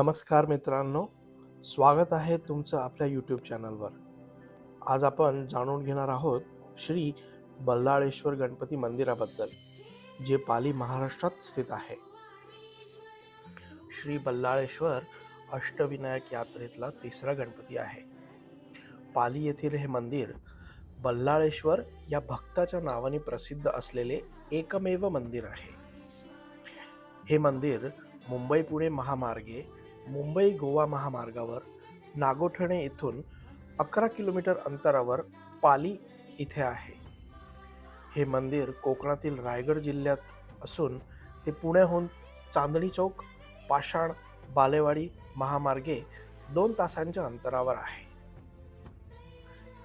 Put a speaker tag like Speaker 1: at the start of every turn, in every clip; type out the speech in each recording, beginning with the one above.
Speaker 1: नमस्कार मित्रांनो स्वागत आहे तुमचं आपल्या यूट्यूब चॅनलवर आज आपण जाणून घेणार आहोत श्री बल्लाळेश्वर गणपती मंदिराबद्दल जे पाली महाराष्ट्रात स्थित आहे. श्री बल्लाळेश्वर अष्टविनायक यात्रेतला तिसरा गणपती आहे. पाली येथील हे मंदिर बल्लाळेश्वर या भक्ताच्या नावाने प्रसिद्ध असलेले एकमेव मंदिर आहे. हे मंदिर मुंबई पुणे महामार्गे मुंबई गोवा महामार्गावर नागोठणे येथून अकरा किलोमीटर अंतरावर पाली इथे आहे. हे मंदिर कोकणातील रायगड जिल्ह्यात असून ते पुण्याहून चांदणी चौक पाषाण बालेवाडी महामार्गे दोन तासांच्या अंतरावर आहे.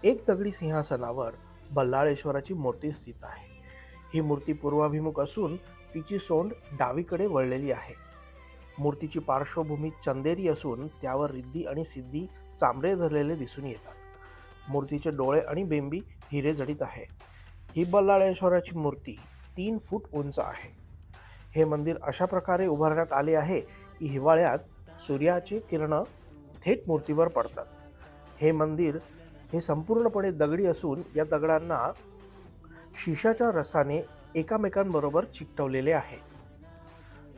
Speaker 1: एक दगडी सिंहासनावर बल्लाळेश्वराची मूर्ती स्थित आहे. ही मूर्ती पूर्वाभिमुख असून तिची सोंड डावीकडे वळलेली आहे. मूर्तीची पार्श्वभूमी चंदेरी असून त्यावर रिद्धी आणि सिद्धी चांबडे धरलेले दिसून येतात. मूर्तीचे डोळे आणि बेंबी हिरे जडित आहे. ही बल्लाळेश्वराची मूर्ती तीन फूट उंच आहे. हे मंदिर अशा प्रकारे उभारण्यात आले आहे की हिवाळ्यात सूर्याची किरणं थेट मूर्तीवर पडतात. हे मंदिर हे संपूर्णपणे दगडी असून या दगडांना शिशाच्या रसाने एकामेकांबरोबर चिकटवलेले आहे.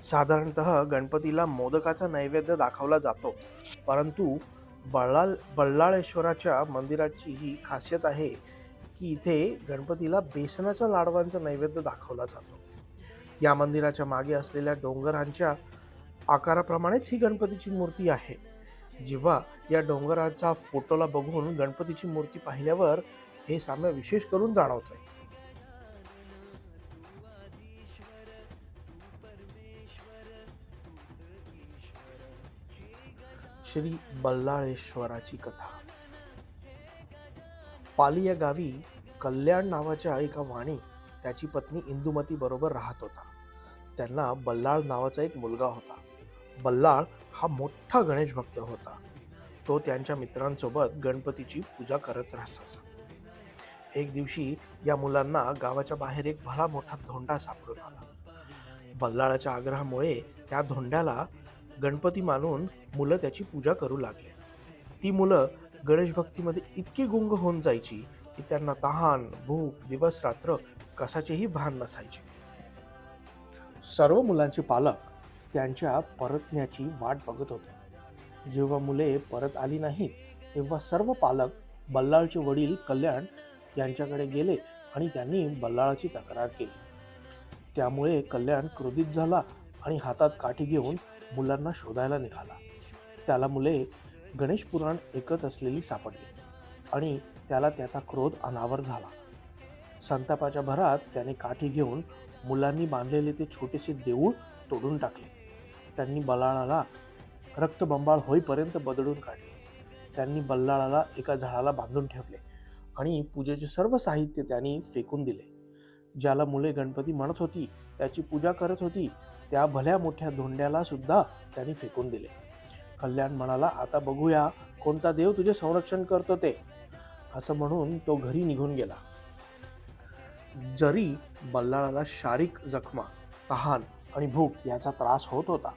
Speaker 1: साधारणत गणपतीला मोदकाचा नैवेद्य दाखवला जातो. परंतु बल्लाळ बल्लाळेश्वराच्या मंदिराची ही खासियत आहे की इथे गणपतीला बेसनाच्या लाडवांचा नैवेद्य दाखवला जातो. या मंदिराच्या मागे असलेल्या डोंगरांच्या आकाराप्रमाणेच ही गणपतीची मूर्ती आहे. जेव्हा या डोंगराचा फोटोला बघून गणपतीची मूर्ती पाहिल्यावर हे साम्य विशेष करून जाणवतंय. श्री बल्लाळेश्वराची कथा. पाली या गावी कल्याण नावाच्या एका वाणी त्याची पत्नी इंदुमती बरोबर राहत होता. त्यांना बल्लाळ नावाचा एक मुलगा होता. बल्लाळ हा मोठा गणेश भक्त होता. तो त्यांच्या मित्रांसोबत गणपतीची पूजा करत राहायचा. एक दिवशी या मुलांना गावाच्या बाहेर एक भला मोठा धोंडा सापडून आला. बल्लाळाच्या आग्रहामुळे त्या धोंड्याला गणपती मानून मुलं त्याची पूजा करू लागले. ती मुलं गणेश भक्तीमध्ये इतकी गुंग होऊन जायची की त्यांना तहान भूक दिवस रात्र कशाचेही भान नसायचे. सर्व मुलांचे पालक त्यांच्या परतण्याची वाट बघत होते. जेव्हा मुले परत आली नाहीत तेव्हा सर्व पालक बल्लाळचे वडील कल्याण यांच्याकडे गेले आणि त्यांनी बल्लाळाची तक्रार केली. त्यामुळे कल्याण क्रोधित झाला आणि हातात काठी घेऊन मुलांना शोधायला निघाला. त्याला मुले गणेश पुराण ऐकत असलेली सापडली आणि त्याला त्याचा क्रोध अनावर झाला. संतापाच्या भरात त्याने काठी घेऊन मुलांनी बांधलेले ते छोटेसे देऊळ तोडून टाकले. त्यांनी बल्लाळाला रक्तबंबाळ होईपर्यंत बदडून काढले. त्यांनी बल्लाळाला एका झाडाला बांधून ठेवले आणि पूजेचे सर्व साहित्य त्यांनी फेकून दिले. ज्याला मुले गणपती म्हणत होती त्याची पूजा करत होती त्या भल्या मोठ्या धोंड्याला सुद्धा त्यांनी फेकून दिले. कल्याण म्हणाला आता बघूया कोणता देव तुझे संरक्षण करतो ते. असं म्हणून तो घरी निघून गेला. जरी बल्लाळाला शारीरिक जखमा तहान आणि भूक याचा त्रास होत होता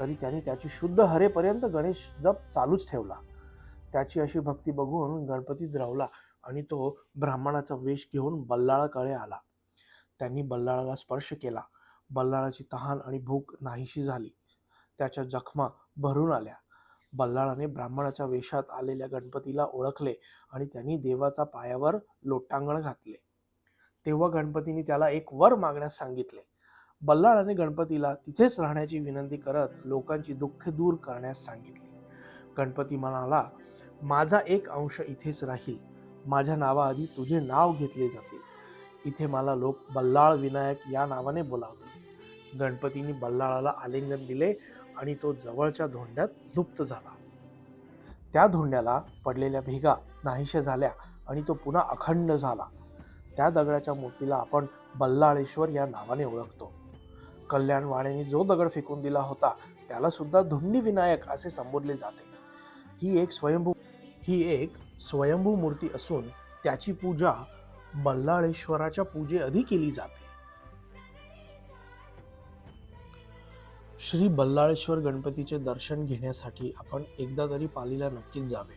Speaker 1: तरी त्याने त्याची शुद्ध हरेपर्यंत गणेश जप चालूच ठेवला. त्याची अशी भक्ती बघून गणपती द्रवला आणि तो ब्राह्मणाचा वेश घेऊन बल्लाळाकडे आला. त्यांनी बल्लाळाला स्पर्श केला. बल्लाळाची तहान आणि भूक नाहीशी झाली. त्याच्या जखमा भरून आल्या. बल्लाळाने ब्राह्मणाच्या वेशात आलेल्या गणपतीला ओळखले आणि त्यांनी देवाचा पायावर लोटांगण घातले. तेव्हा गणपतीने त्याला एक वर मागण्यास सांगितले. बल्लाळाने गणपतीला तिथेच राहण्याची विनंती करत लोकांची दुःख दूर करण्यास सांगितले. गणपती म्हणाला माझा एक अंश इथेच राहील. माझ्या नावाआधी तुझे नाव घेतले जाते इथे मला लोक बल्लाळ विनायक या नावाने बोलावते गणपतीने बल्लाळाला आलिंगन दिले आणि तो जवळच्या धोंड्यात लुप्त झाला. त्या धोंड्याला पडलेल्या भेगा नाहीशा झाल्या आणि तो पुन्हा अखंड झाला. त्या दगडाच्या मूर्तीला आपण बल्लाळेश्वर या नावाने ओळखतो. कल्याण वाणेने जो दगड फेकून दिला होता त्याला सुद्धा धुंडी विनायक असे संबोधले जाते. ही एक स्वयंभू ही एक स्वयंभू मूर्ती असून त्याची पूजा बल्लाळेश्वराच्या पूजेआधी केली जाते. श्री बल्लाळेश्वर गणपतीचे दर्शन घेण्यासाठी आपण एकदा तरी पालीला नक्कीच जावे.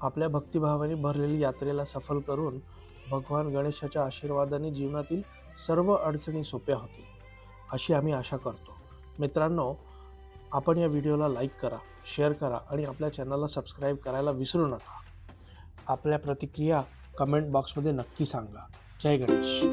Speaker 1: आपल्या भक्तिभावाने भरलेली यात्रेला सफल करून भगवान गणेशाच्या आशीर्वादाने जीवनातील सर्व अडचणी सोप्या होतील अशी आम्ही आशा करतो. मित्रांनो आपण या व्हिडिओला लाईक करा शेअर करा आणि आपल्या चॅनलला सबस्क्राईब करायला विसरू नका. आपल्या प्रतिक्रिया कमेंट बॉक्समध्ये नक्की सांगा. जय गणेश.